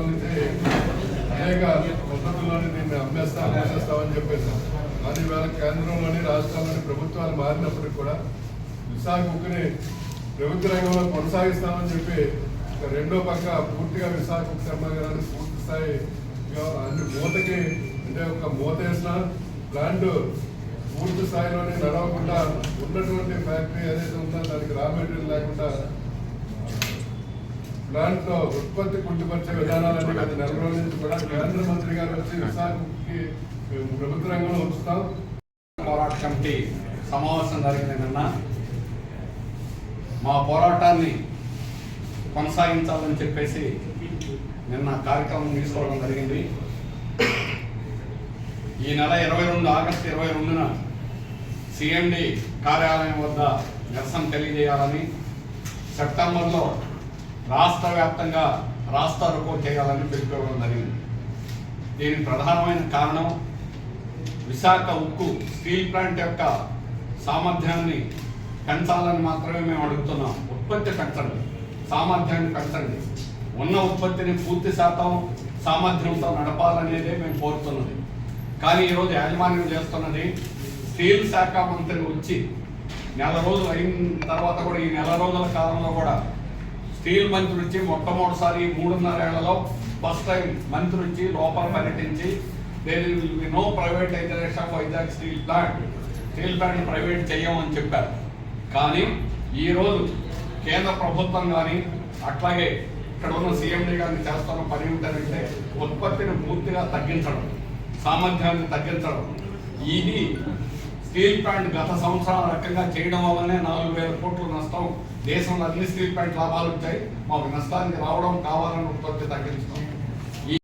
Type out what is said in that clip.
సంవత్సరాల అనేక పద్ధతుల్లోనే దీన్ని అమ్మేస్తాం అమ్మేస్తామని చెప్పేసి. కానీ ఇవాళ కేంద్రంలోని రాష్ట్రంలోని ప్రభుత్వాలు మారినప్పటికీ కూడా విశాఖ ఉక్కుని ప్రభుత్వ రంగంలో కొనసాగిస్తామని చెప్పి రెండో పక్క పూర్తిగా విశాఖ కర్మాగారాన్ని పూర్తి స్థాయి అన్ని మూతకి అంటే ఒక మూత వేసిన ప్లాంట్ పూర్తి స్థాయిలోనే నడవకుండా ఉన్నటువంటి ఫ్యాక్టరీ ఏదైతే ఉందో దానికి రా మెటీరియల్ లేకుండా దాంట్లో ఉత్పత్తి కుంటుపరిచే విధానాలన్నీ గత నెల రోజుల నుంచి కూడా కేంద్ర మంత్రి గారు వచ్చి విశాఖకి మేము ప్రభుత్వ రంగంలో ఉంచుతాం పోరాట కమిటీ సమావేశం జరిగింది నిన్న. మా పోరాటాన్ని కొనసాగించాలని చెప్పేసి నిన్న కార్యక్రమం తీసుకోవడం జరిగింది. ఈ నెల ఇరవై రెండు ఆగస్టు ఇరవై రెండున సిఎండి కార్యాలయం వద్ద నిరసన తెలియజేయాలని సెప్టెంబర్లో రాష్ట్ర వ్యాప్తంగా రాస్తా రోకో చేయాలని పిలుపుకోవడం జరిగింది. దీనికి ప్రధానమైన కారణం విశాఖ ఉక్కు స్టీల్ ప్లాంట్ యొక్క సామర్థ్యాన్ని పెంచాలని మాత్రమే మేము అడుగుతున్నాం. ఉత్పత్తి పెంచండి. సామర్థ్యాన్ని పెంచండి. ఉన్న ఉత్పత్తిని పూర్తి శాతం సామర్థ్యంతో నడపాలనేదే మేము కోరుతున్నది. కానీ ఈరోజు యాజమాన్యం చేస్తున్నది స్టీల్ శాఖ మంత్రి వచ్చి నెల రోజులు అయిన తర్వాత కూడా ఈ నెల రోజుల కాలంలో కూడా స్టీల్ మంత్రి వచ్చి మొట్టమొదటిసారి మూడున్నరేళ్ళలో ఫస్ట్ టైం మంత్రి వచ్చి లోపల పర్యటించి there will be no privatisation of Vizag steel plant steel plant private చేయమని చెప్పారు. కానీ ఈరోజు కేంద్ర ప్రభుత్వం కానీ అట్లాగే ఇక్కడ ఉన్న సీఎండీ గారిని చేస్తున్న పని ఏంటంటే ఉత్పత్తిని పూర్తిగా తగ్గించడం సామర్థ్యాన్ని తగ్గించడం. ఇది స్టీల్ ప్లాంట్ గత సంవత్సరాల రకంగా చేయడం వల్లనే నాలుగు వేల కోట్ల నష్టం. దేశంలో అన్ని స్టీల్ ప్లాంట్ లాభాలు వచ్చాయి. మాకు నష్టానికి రావడం కావాలని ఉత్పత్తి తగ్గించడం